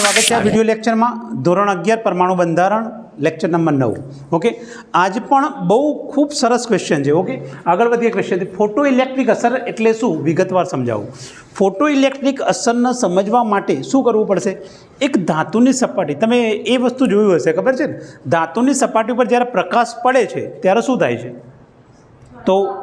સ્વાગત છે આ વીડિયો લેક્ચરમાં ધોરણ અગિયાર પરમાણુ બંધારણ, લેક્ચર નંબર નવ. ઓકે? આજે પણ બહુ ખૂબ સરસ ક્વેશ્ચન છે, ઓકે? આગળ વધીએ ક્વેશ્ચન ફોટો ઇલેક્ટ્રિક અસર એટલે શું? વિગતવાર સમજાવું. ફોટો ઇલેક્ટ્રિક અસરને સમજવા માટે શું કરવું પડશે? એક ધાતુની સપાટી. તમે એ વસ્તુ જોયું હશે, ખબર છે ને? ધાતુની સપાટી ઉપર જ્યારે પ્રકાશ પડે છે, ત્યારે શું થાય છે? તો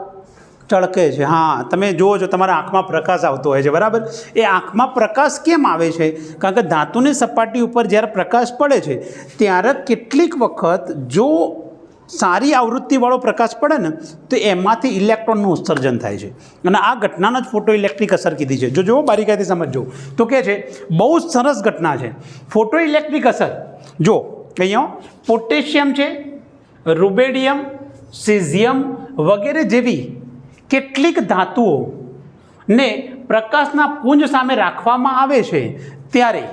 ચળકે છે. હા, તમે જુઓ છો, તમારા આંખમાં પ્રકાશ આવતો હોય છે, બરાબર? એ આંખમાં પ્રકાશ કેમ આવે છે? કારણ કે ધાતુની સપાટી ઉપર જ્યારે પ્રકાશ પડે છે, ત્યારે કેટલીક વખત જો સારી આવૃત્તિવાળો પ્રકાશ પડે ને, તો એમાંથી ઇલેક્ટ્રોનનું ઉત્સર્જન થાય છે. અને આ ઘટનાનો જ ફોટો ઇલેક્ટ્રિક અસર કીધી છે. જો જુઓ, બારીકાઈથી સમજજો. તો કે છે, બહુ જ સરસ ઘટના છે. ફોટો ઇલેક્ટ્રિક અસર. જો, અહીંયા પોટેશિયમ છે, રૂબેડિયમ, સિઝિયમ વગેરે જેવી કેટલીક ધાતુઓ ને પ્રકાશના પુંજ સામે રાખવામાં આવે છે, ત્યારે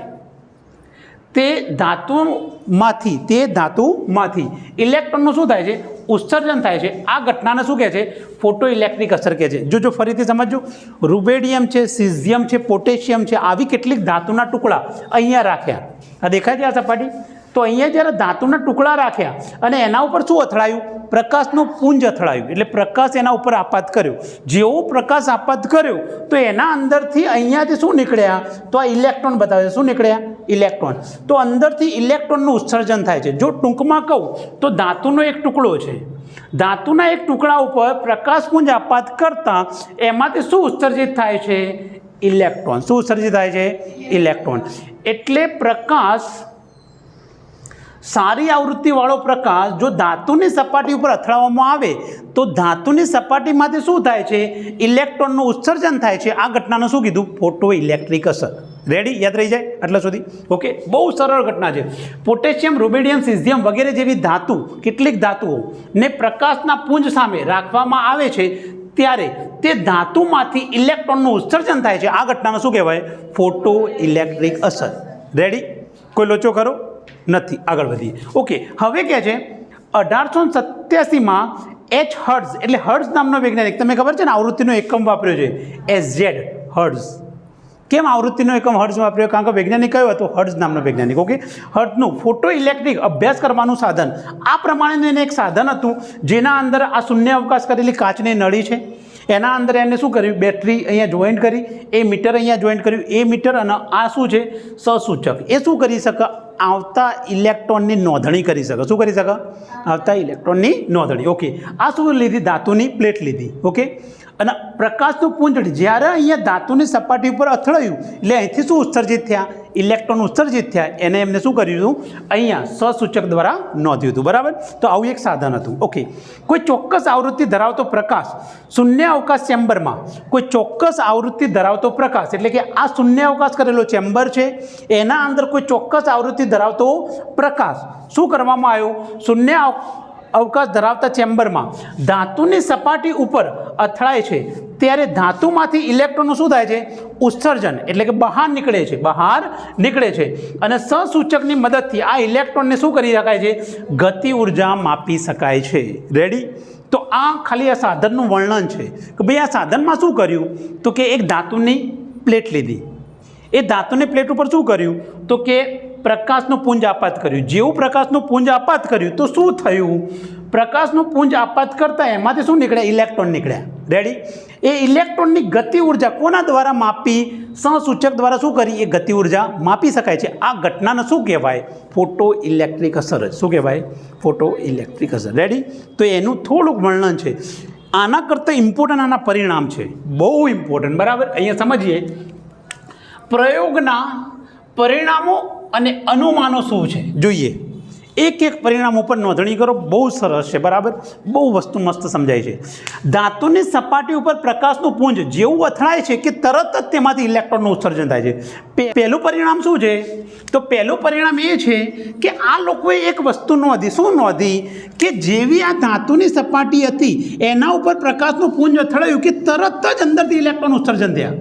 તે ધાતુમાંથી તે ધાતુમાંથી ઇલેક્ટ્રોનનું શું થાય છે? ઉત્સર્જન થાય છે. આ ઘટનાને શું કહે છે? ફોટો ઇલેક્ટ્રિક અસર કહે છે. જો જો ફરીથી સમજો રૂબેડિયમ છે, સિઝિયમ છે, પોટેશિયમ છે, આવી કેટલીક ધાતુના ટુકડા અહીંયા રાખ્યા. આ દેખાય છે આ સપાટી? તો અહીંયા જ્યારે ધાતુના ટુકડા રાખ્યા અને એના ઉપર શું અથડાયું? પ્રકાશનું પુંજ અથડાયું. એટલે પ્રકાશ એના ઉપર આપાત કર્યો. જેવો પ્રકાશ આપાત કર્યો, તો એના અંદરથી અહીંયાથી શું નીકળ્યા? તો આ ઇલેક્ટ્રોન બતાવે શું નીકળ્યા? ઇલેક્ટ્રોન. તો અંદરથી ઇલેક્ટ્રોનનું ઉત્સર્જન થાય છે. જો ટૂંકમાં કહું, તો ધાતુનો એક ટુકડો છે. ધાતુના એક ટુકડા ઉપર પ્રકાશપુંજ આપાત કરતાં એમાંથી શું ઉત્સર્જિત થાય છે? ઇલેક્ટ્રોન. શું ઉત્સર્જિત થાય છે? ઇલેક્ટ્રોન. એટલે પ્રકાશ સારી આવૃત્તિવાળો પ્રકાશ જો ધાતુની સપાટી ઉપર અથડાવવામાં આવે, તો ધાતુની સપાટીમાંથી શું થાય છે? ઇલેક્ટ્રોનનું ઉત્સર્જન થાય છે. આ ઘટનાનું શું કીધું? ફોટો ઇલેક્ટ્રિક અસર. રેડી યાદ રહી જાય આટલા સુધી? ઓકે બહુ સરળ ઘટના છે. પોટેશિયમ રૂબેડિયમ સિઝિયમ વગેરે જેવી ધાતુ, કેટલીક ધાતુઓ ને પ્રકાશના પુંજ સામે રાખવામાં આવે છે, ત્યારે તે ધાતુમાંથી ઇલેક્ટ્રોનનું ઉત્સર્જન થાય છે. આ ઘટનાને શું કહેવાય? ફોટો ઇલેક્ટ્રિક અસર. રેડી કોઈ લોચો ખરો? નથી. આગળ વધીએ. ઓકે હવે કહે છે, અઢારસો સત્યાસીમાં એચ હર્ડ્સ એટલે હર્ડ્સ નામનો વૈજ્ઞાનિક, તમને ખબર છે ને, આવૃત્તિનો એકમ વાપર્યો છે? એસ ઝેડ હર્ડ્સ કેમ આવૃત્તિનો એકમ હર્ટ્ઝ વાપર્યો? કારણ કે વૈજ્ઞાનિક કયો હતો? હર્ટ્ઝ નામનો વૈજ્ઞાનિક. ઓકે હર્ટ્ઝનું ફોટો ઇલેક્ટ્રિક અભ્યાસ કરવાનું સાધન. આ પ્રમાણેનું એને એક સાધન હતું, જેના અંદર આ શૂન્ય અવકાશ કરેલી કાચની નળી છે. એના અંદર એને શું કર્યું? બેટરી અહીંયા જોઈન્ટ કરી. એ મીટર અહીંયા જોઈન્ટ કર્યું. એ મીટર અને આ શું છે? સસૂચક. એ શું કરી શકે? આવતા ઇલેક્ટ્રોનની નોંધણી કરી શકે. શું કરી શકે? આવતા ઇલેક્ટ્રોનની નોંધણી. ઓકે આ શું લીધી? ધાતુની પ્લેટ લીધી. ઓકે અને પ્રકાશનું પુંજ જ્યારે અહીંયા ધાતુની સપાટી ઉપર અથડાયું, એટલે અહીંથી શું ઉત્સર્જિત થયા? ઇલેક્ટ્રોન ઉત્સર્જિત થયા. એને એમને શું કર્યું હતું? અહીંયા સસૂચક દ્વારા નોંધ્યું હતું. બરાબર? તો આવું એક સાધન હતું. ઓકે. કોઈ ચોક્કસ આવૃત્તિ ધરાવતો પ્રકાશ શૂન્ય અવકાશ ચેમ્બરમાં, કોઈ ચોક્કસ આવૃત્તિ ધરાવતો પ્રકાશ, એટલે કે આ શૂન્ય અવકાશ કરેલો ચેમ્બર છે, એના અંદર કોઈ ચોક્કસ આવૃત્તિ ધરાવતો પ્રકાશ શું કરવામાં આવ્યો? શૂન્ય અવકાશ ધરાવતા ચેમ્બરમાં. ધાતુની સપાટી ઉપર અથડાય છે. ત્યારે ધાતુમાંથી ઇલેક્ટ્રોનનું શું થાય છે? ઉત્સર્જન, એટલે કે બહાર નીકળે છે. બહાર નીકળે છે. અને સસૂચકની મદદથી આ ઇલેક્ટ્રોનને શું કરી શકાય છે? ગતિ ઊર્જા માપી શકાય છે. રેડી તો આ ખાલી આ સાધનનું વર્ણન છે. કે ભાઈ આ સાધનમાં શું કર્યું? તો કે એક ધાતુની પ્લેટ લીધી. એ ધાતુની પ્લેટ ઉપર શું કર્યું? તો કે પ્રકાશનું પુંજ આપાત કર્યું. જેવું પ્રકાશનું પુંજ આપાત કર્યું, તો શું થયું? પ્રકાશનું પુંજ આપાત કરતાં એમાંથી શું નીકળ્યા? ઇલેક્ટ્રોન નીકળ્યા. રેડી એ ઇલેક્ટ્રોનની ગતિ ઊર્જા કોના દ્વારા માપી? સહસૂચક દ્વારા શું કરી? એ ગતિ ઊર્જા માપી શકાય છે. આ ઘટનાને શું કહેવાય? ફોટો ઇલેક્ટ્રિક અસર શું કહેવાય? ફોટો ઇલેક્ટ્રિક અસર. રેડી તો એનું થોડુંક વર્ણન છે. આના કરતાં ઇમ્પોર્ટન્ટ આના પરિણામ છે. બહુ ઇમ્પોર્ટન્ટ બરાબર? અહીંયા સમજીએ. પ્રયોગના પરિણામો અને અનુમાનો શું છે? જોઈએ. એક એક પરિણામ ઉપર નોંધણી કરો. બહુ સરસ છે, બરાબર? બહુ વસ્તુ મસ્ત સમજાય છે. ધાતુની સપાટી ઉપર પ્રકાશનું પુંજ જેવું અથડાય છે કે તરત જ તેમાંથી ઇલેક્ટ્રોનનું ઉત્સર્જન થાય છે. પહેલું પરિણામ શું છે? તો પહેલું પરિણામ એ છે કે આ લોકોએ એક વસ્તુ નોંધી. શું નોંધી? કે જેવી આ ધાતુની સપાટી હતી, એના ઉપર પ્રકાશનું પુંજ અથડાયું કે તરત જ અંદરથી ઇલેક્ટ્રોન ઉત્સર્જન થયા.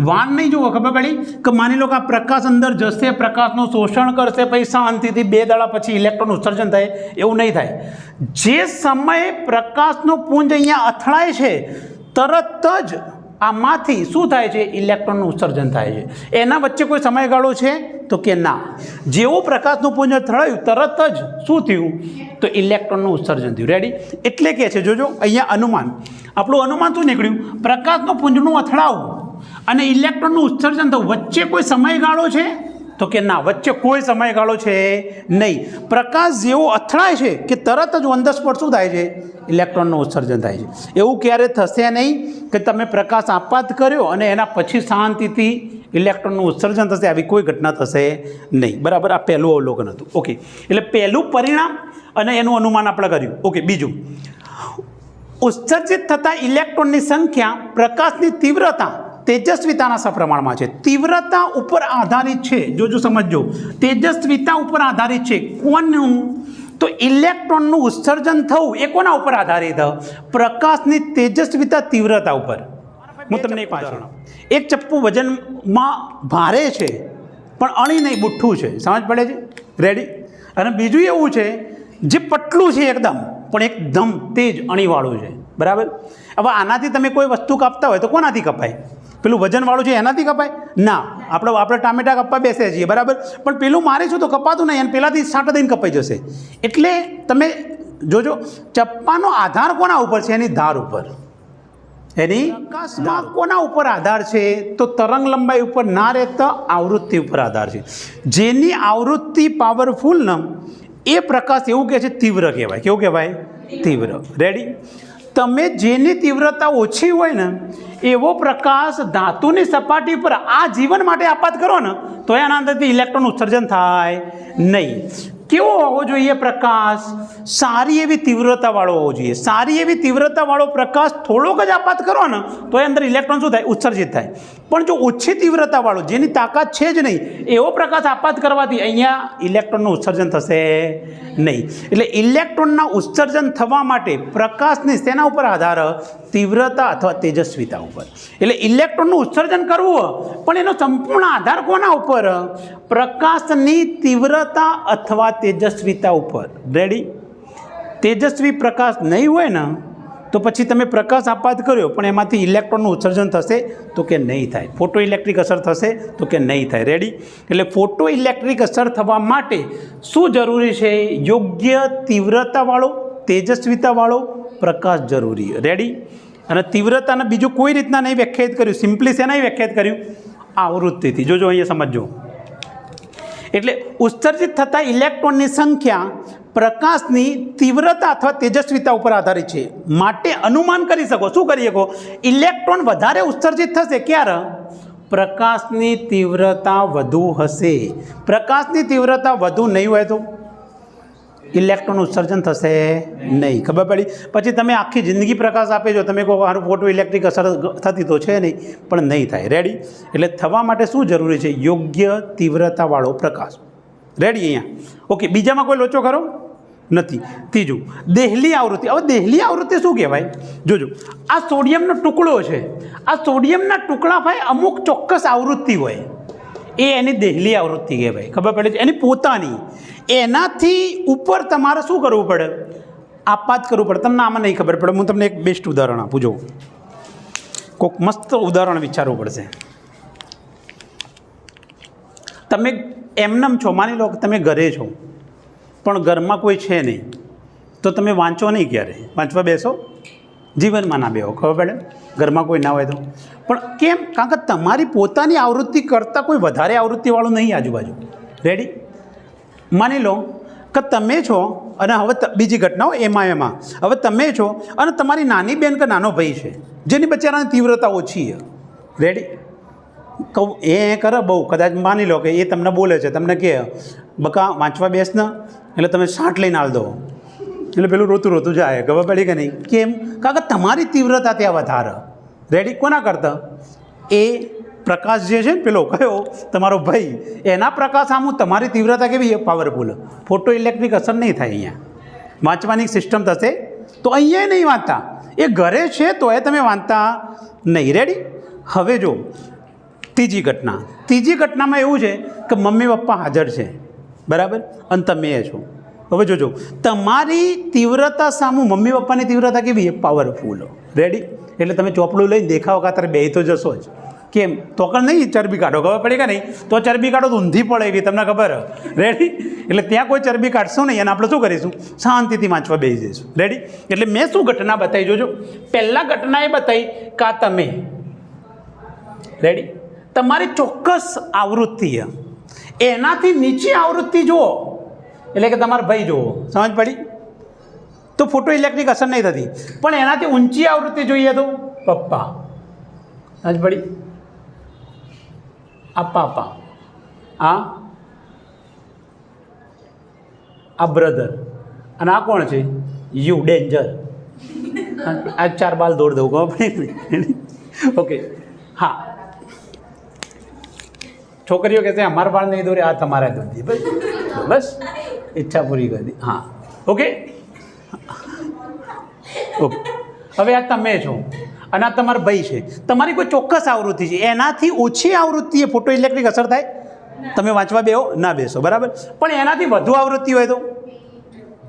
વાન નહીં જુઓ, ખબર પડી? કે માની લો કે આ પ્રકાશ અંદર જશે, પ્રકાશનું શોષણ કરશે, પછી શાંતિથી બે દાડા પછી ઇલેક્ટ્રોન ઉત્સર્જન થાય, એવું નહીં થાય. જે સમયે પ્રકાશનું પુંજ અહીંયા અથડાય છે, તરત જ આમાંથી શું થાય છે? ઇલેક્ટ્રોનનું ઉત્સર્જન થાય છે. એના વચ્ચે કોઈ સમયગાળો છે? તો કે ના. જેવું પ્રકાશનું પુંજ અથડાયું, તરત જ શું થયું? તો ઇલેક્ટ્રોનનું ઉત્સર્જન થયું. રેડી એટલે કે છે, જોજો, અહીંયા અનુમાન. આપણું અનુમાન શું નીકળ્યું? પ્રકાશનું પુંજનું અથડાવું. અને ઇલેક્ટ્રોનનું ઉત્સર્જન તો વચ્ચે કોઈ સમયગાળો છે? તો કે ના, વચ્ચે કોઈ સમયગાળો છે નહીં. પ્રકાશ જેવો અથડાય છે કે તરત જ ઓન શું થાય છે? ઇલેક્ટ્રોનનું ઉત્સર્જન થાય છે. એવું ક્યારે થશે નહીં કે તમે પ્રકાશ આપાત કર્યો અને એના પછી શાંતિથી ઇલેક્ટ્રોનનું ઉત્સર્જન થશે, આવી કોઈ ઘટના થશે નહીં. બરાબર, આ પહેલું અવલોકન હતું. ઓકે. એટલે પહેલું પરિણામ અને એનું અનુમાન આપણે કર્યું. ઓકે, બીજું. ઉત્સર્જિત થતા ઇલેક્ટ્રોનની સંખ્યા પ્રકાશની તીવ્રતા તેજસ્વીતાના સપ્રમાણમાં છે. તીવ્રતા ઉપર આધારિત છે. જોજો સમજજો. તેજસ્વીતા ઉપર આધારિત છે. કોનું? તો ઇલેક્ટ્રોનનું ઉત્સર્જન થવું એ કોના ઉપર આધારિત? પ્રકાશની તેજસ્વીતા તીવ્રતા ઉપર. હું તમને એક પાછળ એક ચપ્પુ વજનમાં ભારે છે પણ અણી નહીં બુઠ્ઠું છે. સમજ પડે છે? રેડી અને બીજું એવું છે જે પટલું છે એકદમ. પણ એકદમ તેજ અણીવાળું છે. બરાબર? હવે આનાથી તમે કોઈ વસ્તુ કાપતા હોય તો કોનાથી કપાય? પેલું વજનવાળું છે એનાથી કપાય? ના. આપણે આપણે ટામેટા કપવા બેસે છીએ બરાબર? પણ પેલું મારે છું તો કપાતું નહીં અને પેલાથી સાંટા દઈને કપાઈ જશે. એટલે તમે જોજો ચપ્પાનો આધાર કોના ઉપર છે? એની ધાર ઉપર. એની પ્રકાશમાં કોના ઉપર આધાર છે? તો તરંગ લંબાઈ ઉપર ના રહેતા આવૃત્તિ ઉપર આધાર છે. જેની આવૃત્તિ પાવરફુલ ન એ પ્રકાશ એવું કહે છે, તીવ્ર કહેવાય. કેવું કહેવાય? તીવ્ર. રેડી તમે જેની તીવ્રતા ઓછી હોય ને, એવો પ્રકાશ ધાતુની સપાટી પર આ જીવન માટે આપાત કરો ને, તો એના અંદરથી ઇલેક્ટ્રોન ઉત્સર્જન થાય નહીં. કેવો હોવો જોઈએ પ્રકાશ? સારી એવી તીવ્રતાવાળો હોવો જોઈએ. સારી એવી તીવ્રતાવાળો પ્રકાશ થોડોક જ આપાત કરો ને, તો એ અંદર ઇલેક્ટ્રોન શું થાય? ઉત્સર્જિત થાય. પણ જો ઓછી તીવ્રતાવાળો, જેની તાકાત છે જ નહીં, એવો પ્રકાશ આપાત કરવાથી અહીંયા ઇલેક્ટ્રોનનું ઉત્સર્જન થશે નહીં. એટલે ઇલેક્ટ્રોનના ઉત્સર્જન થવા માટે પ્રકાશની શેના ઉપર આધાર? તીવ્રતા અથવા તેજસ્વીતા ઉપર. એટલે ઇલેક્ટ્રોનનું ઉત્સર્જન કરવું, પણ એનો સંપૂર્ણ આધાર કોના ઉપર? પ્રકાશની તીવ્રતા અથવા તેજસ્વીતા ઉપર. રેડી તેજસ્વી પ્રકાશ નહીં હોય ને તો પછી તમે પ્રકાશ આપાત કર્યો, પણ એમાંથી ઇલેક્ટ્રોનનું ઉત્સર્જન થશે તો કે નહીં થાય. ફોટો ઇલેક્ટ્રિક અસર થશે તો કે નહીં થાય. રેડી એટલે ફોટો ઇલેક્ટ્રિક અસર થવા માટે શું જરૂરી છે? યોગ્ય તીવ્રતાવાળો, તેજસ્વીતાવાળો પ્રકાશ જરૂરી. રેડી અને તીવ્રતાને બીજું કોઈ રીતના નહીં વ્યાખ્યાયિત કર્યું. સિમ્પલી શેનાય વ્યાખ્યાયિત કર્યું? આવૃત્તિથી. જોજો અહીંયા સમજો એટલે ઉત્સર્જિત થતા ઇલેક્ટ્રોનની સંખ્યા પ્રકાશની તીવ્રતા અથવા તેજસ્વીતા ઉપર આધારિત છે. માટે અનુમાન કરી શકો. શું કરી શકો? ઇલેક્ટ્રોન વધારે ઉત્સર્જિત થશે ક્યારે? પ્રકાશની તીવ્રતા વધુ હશે. પ્રકાશની તીવ્રતા વધુ નહીં હોય તો ઇલેક્ટ્રોન ઉત્સર્જન થશે નહીં. ખબર પડી? પછી તમે આખી જિંદગી પ્રકાશ આપે છો. તમે કહો મારું ફોટો ઇલેક્ટ્રિક અસર થતી તો છે નહીં, પણ નહીં થાય. રેડી એટલે થવા માટે શું જરૂરી છે? યોગ્ય તીવ્રતાવાળો પ્રકાશ. રેડી અહીંયા. ઓકે, બીજામાં કોઈ લોચો ખરો? નથી. ત્રીજું, દેહલી આવૃત્તિ. હવે દેહલી આવૃત્તિ શું કહેવાય? જોજો, આ સોડિયમનો ટુકડો છે. આ સોડિયમના ટુકડા ભાઈ અમુક ચોક્કસ આવૃત્તિ હોય. એ એની દેહલી આવૃત્તિ કહેવાય. ખબર પડે છે? એની પોતાની. એનાથી ઉપર તમારે શું કરવું પડે? આપાત કરવું પડે. તમને આમાં નહીં ખબર પડે. હું તમને એક બેસ્ટ ઉદાહરણ આપું. જો કોઈક મસ્ત ઉદાહરણ વિચારવું પડશે. તમે એમનેમ છો, માની લો કે તમે ઘરે છો, પણ ઘરમાં કોઈ છે નહીં, તો તમે વાંચો નહીં ક્યારે? વાંચવા બેસો? જીવનમાં ના બેહો, ખબર પડે? ઘરમાં કોઈ ના હોય તો. પણ કેમ? કારણ કે તમારી પોતાની આવૃત્તિ કરતાં કોઈ વધારે આવૃત્તિવાળું નહીં આજુબાજુ. રેડી માની લો કે તમે છો, અને હવે બીજી ઘટનાઓ એમાં એમાં. હવે તમે છો, અને તમારી નાની બેન કે નાનો ભાઈ છે, જેની બચારાની તીવ્રતા ઓછી છે. રેડી કહું, એ કરે, બહુ, કદાચ માની લો કે એ તમને બોલે છે, તમને કહે, બકા, વાંચવા બેસ ને, એટલે તમે શાંટ લઈને આલ દો. એટલે પેલું રોતું રોતું જાય, ખબર પડી કે નહીં? કેમ? કારણ તમારી તીવ્રતા ત્યાં વધારે. રેડી કોના કરતા? એ પ્રકાશ જે છે ને, પેલો કયો? તમારો ભાઈ. એના પ્રકાશ આમ તમારી તીવ્રતા કેવી? પાવરફુલ ફોટો ઇલેક્ટ્રિક અસર નહીં થાય અહીંયા. વાંચવાની સિસ્ટમ થશે તો અહીંયા નહીં વાંચતા. એ ઘરે છે તો એ તમે વાંચતા નહીં. રેડી હવે જો ત્રીજી ઘટના. ત્રીજી ઘટનામાં એવું છે કે મમ્મી પપ્પા હાજર છે. બરાબર? અને તમે એ છો. હવે જોજો, તમારી તીવ્રતા સામું મમ્મી પપ્પાની તીવ્રતા કેવી એ પાવરફુલ રેડી એટલે તમે ચોપડું લઈને દેખાવ ખાતર બે તો જશો જ. કેમ? તો કણ નહીં, ચરબી કાઢો. ખબર પડી કે નહીં? તો ચરબી કાઢો તો ઊંધી પડે એવી, તમને ખબર? રેડી એટલે ત્યાં કોઈ ચરબી કાઢશો નહીં અને આપણે શું કરીશું? શાંતિથી વાંચવા બેસી જઈશું. રેડી એટલે મેં શું ઘટના બતાવી જોજો? પહેલાં ઘટના એ બતાવી કા તમે. રેડી તમારી ચોક્કસ આવૃત્તિ છે. એનાથી નીચી આવૃત્તિ જુઓ. એટલે કે તમારા ભાઈ જુઓ. સમજ પડી? તો ફોટો ઇલેક્ટ્રિક અસર નહીં થતી. પણ એનાથી ઊંચી આવૃત્તિ જોઈએ તો પપ્પા. સમજ પડી? આ પાપા. આ? આ બ્રધર અને આ કોણ છે? યુ ડેન્જર આ ચાર બાલ દોડ દઉં ઓકે હા. છોકરીઓ કહેશે અમારા બાળ નહીં દોરે, આ તમારા દોરી. બસ. બસ. ઈચ્છા પૂરી કરી. હા. ઓકે? ઓકે. હવે આ તમે છો. અને આ તમારો ભાઈ છે. તમારી કોઈ ચોક્કસ આવૃત્તિ છે. એનાથી ઓછી આવૃત્તિએ ફોટો ઇલેક્ટ્રિક અસર થાય? તમે વાંચવા બેહો. ના બેસો. બરાબર? પણ એનાથી વધુ આવૃત્તિ હોય તો?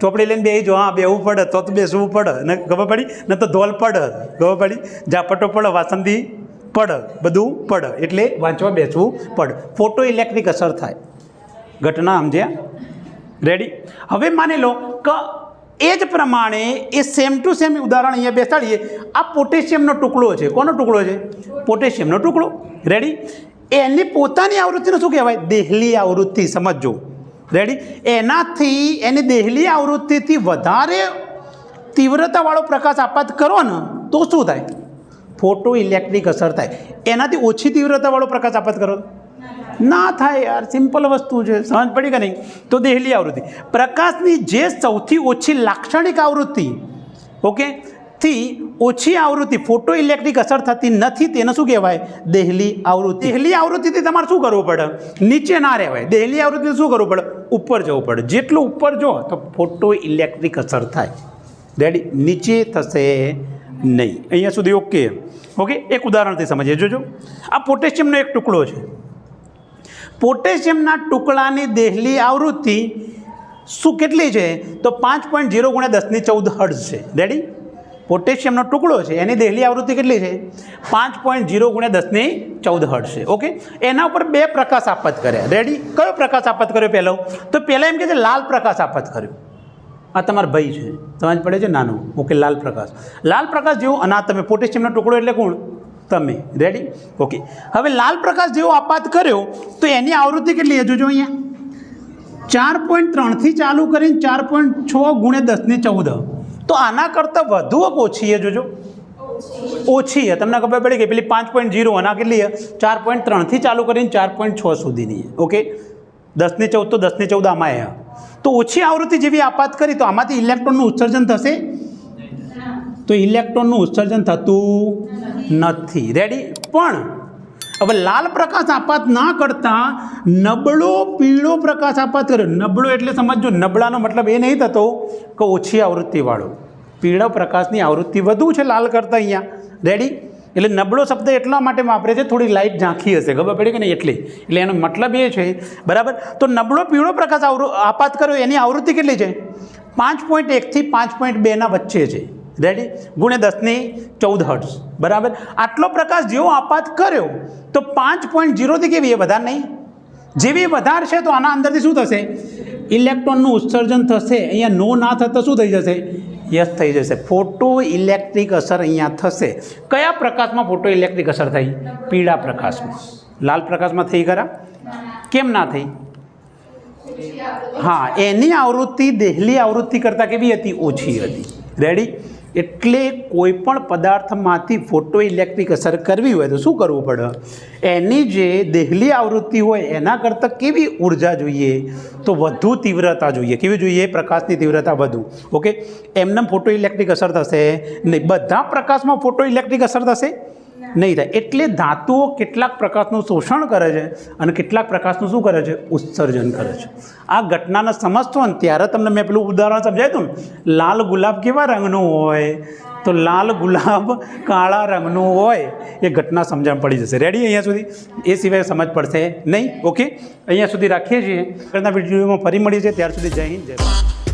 ચોપડી લઈને બે જો. હા બેવું પડે. તો તો બેસવું પડે. ને ખબર પડી? ન તો ધોલ પડે. ખબર પડી? ઝાપટો પડે. વાસંદી પડે, બધું પડ, એટલે વાંચવા બેસવું પડ. ફોટો ઇલેક્ટ્રિક અસર થાય. ઘટના સમજ્યા? રેડી હવે માની લો કે, એ જ પ્રમાણે એ સેમ ટુ સેમ ઉદાહરણ અહીંયા બેસાડીએ. આ પોટેશિયમનો ટુકડો છે. કોનો ટુકડો છે? પોટેશિયમનો ટુકડો. રેડી એની પોતાની આવૃત્તિને શું કહેવાય? દેહલી આવૃત્તિ, સમજજો. રેડી એનાથી, એની દેહલી આવૃત્તિથી વધારે તીવ્રતાવાળો પ્રકાશ આપાત કરો ને, તો શું થાય? ફોટો ઇલેક્ટ્રિક અસર થાય. એનાથી ઓછી તીવ્રતાવાળો પ્રકાશ આપાત કરો. ના થાય યાર, સિમ્પલ વસ્તુ છે. સમજ પડી કે નહીં? તો દેહલી આવૃત્તિ. પ્રકાશની જે સૌથી ઓછી લાક્ષણિક આવૃત્તિ, ઓકે, થી ઓછી આવૃત્તિ, ફોટો ઇલેક્ટ્રિક અસર થતી નથી તેને શું કહેવાય? દેહલી આવૃત્તિ. દેહલી આવૃત્તિથી તમારે શું કરવું પડે? નીચે ના રહેવાય. દેહલી આવૃત્તિ શું કરવું પડે? ઉપર જવું પડે. જેટલું ઉપર જો, તો ફોટો ઇલેક્ટ્રિક અસર થાય. રેડી નીચે થશે. નહીં. અહીંયા સુધી ઓકે ઓકે એક ઉદાહરણથી સમજીએ. જોજો. આ પોટેશિયમનો એક ટુકડો છે. પોટેશિયમના ટુકડાની દેહલી આવૃત્તિ શું કેટલી છે? તો પાંચ પોઈન્ટ ઝીરો ગુણ્યા દસની ચૌદ હર્ટ્ઝ છે. રેડી પોટેશિયમનો ટુકડો છે. એની દેહલી આવૃત્તિ કેટલી છે? પાંચ પોઈન્ટ ઝીરો ગુણ્યા દસની ચૌદ હર્ટ છે. ઓકે એના ઉપર બે પ્રકાશ આપત કર્યા. રેડી કયો પ્રકાશ આપત કર્યો પહેલો? તો પહેલાં એમ કે છે લાલ પ્રકાશ આપત કર્યો. આ તમારા ભાઈ છે. સમજ પડે છે નાનો. ઓકે, લાલ પ્રકાશ. લાલ પ્રકાશ જેવો અને તમે પોટેશિયમનો ટુકડો એટલે કોણ? તમે. Ready okay. હવે લાલ પ્રકાશ જેવો આપાત કર્યો તો એની આવૃત્તિ કેટલી હજુ જોજો અહીંયા. ચાર પોઈન્ટ ત્રણથી ચાલુ કરીને ચાર પોઈન્ટ છ ગુણે દસની ચૌદ. તો આના કરતાં વધુ ઓછી એ જોજો? ઓછી છે. તમને ખબર પડી કે પેલી પાંચ પોઈન્ટ જીરો આના કેટલી છે? ચાર પોઈન્ટ ત્રણથી ચાલુ કરીને ચાર પોઈન્ટ છ સુધીની ઓકે? દસની ચૌદ તો દસની ચૌદ આમાં છે તો ઓછી આવૃત્તિ જેવી આપાત કરી તો આમાંથી ઇલેક્ટ્રોનનું ઉત્સર્જન થશે? તો ઇલેક્ટ્રોનનું ઉત્સર્જન થતું નથી. રેડી પણ હવે લાલ પ્રકાશ આપાત ના કરતા નબળો પીળો પ્રકાશ આપાત કર્યો. નબળો એટલે સમજો નબળાનો મતલબ એ નહીં થતો કે ઓછી આવૃત્તિવાળો પીળો પ્રકાશની આવૃત્તિ વધુ છે લાલ કરતાં અહીંયા. રેડી એટલે નબળો શબ્દ એટલા માટે વાપરે છે, થોડી લાઇટ ઝાંખી હશે, ખબર પડી કે નહીં? એટલે. એટલે એનો મતલબ એ છે, બરાબર? તો નબળો પીળો પ્રકાશ આવૃ આપાત કર્યો એની આવૃત્તિ કેટલી છે? પાંચ પોઈન્ટ એકથી પાંચ પોઈન્ટ બેના વચ્ચે છે. રેડી ગુણે દસની ચૌદ હર્ટ્સ બરાબર? આટલો પ્રકાશ જેવો આપાત કર્યો, તો પાંચ પોઈન્ટ જીરોથી કેવી? એ વધારે નહીં. જેવી વધારે છે, તો આના અંદરથી શું થશે? ઇલેક્ટ્રોનનું ઉત્સર્જન થશે. અહીંયા નો ના થતાં શું થઈ જશે? યસ, થઈ જશે. ફોટો ઇલેક્ટ્રિક અસર અહીંયા થશે. કયા પ્રકાશમાં ફોટો ઇલેક્ટ્રિક અસર થઈ? પીળા પ્રકાશમાં. લાલ પ્રકાશમાં થઈ ખરા? કેમ ના થઈ? હા, એની આવૃત્તિ, દેહલી આવૃત્તિ કરતાં કેવી હતી? ઓછી હતી. રેડી એટલે કોઈપણ પદાર્થમાંથી ફોટો ઇલેક્ટ્રિક અસર કરવી હોય તો શું કરવું પડે? એની જે દેહલી આવૃત્તિ હોય એના કરતાં કેવી ઊર્જા જોઈએ? તો વધુ તીવ્રતા જોઈએ. કેવી જોઈએ? પ્રકાશની તીવ્રતા વધુ. ઓકે એમને ફોટો ઇલેક્ટ્રિક અસર થશે નહીં બધા પ્રકાશમાં ફોટો ઇલેક્ટ્રિક અસર થશે? નહીં થાય. એટલે ધાતુઓ કેટલાક પ્રકાશનું શોષણ કરે છે અને કેટલાક પ્રકાશનું શું કરે છે? ઉત્સર્જન કરે છે. આ ઘટનાને સમજતો ને ત્યારે તમને મેં પેલું ઉદાહરણ સમજાવ્યું ને? લાલ ગુલાબ કેવા રંગનું હોય? તો લાલ ગુલાબ કાળા રંગનું હોય. એ ઘટના સમજણ પડી જશે. રેડી અહીંયા સુધી? એ સિવાય સમજ પડશે નહીં? ઓકે અહીંયા સુધી રાખીએ છીએ. આગળના વિડીયોમાં ફરી મળીએ છીએ. ત્યાર સુધી જય હિન્દ, જય ભારત.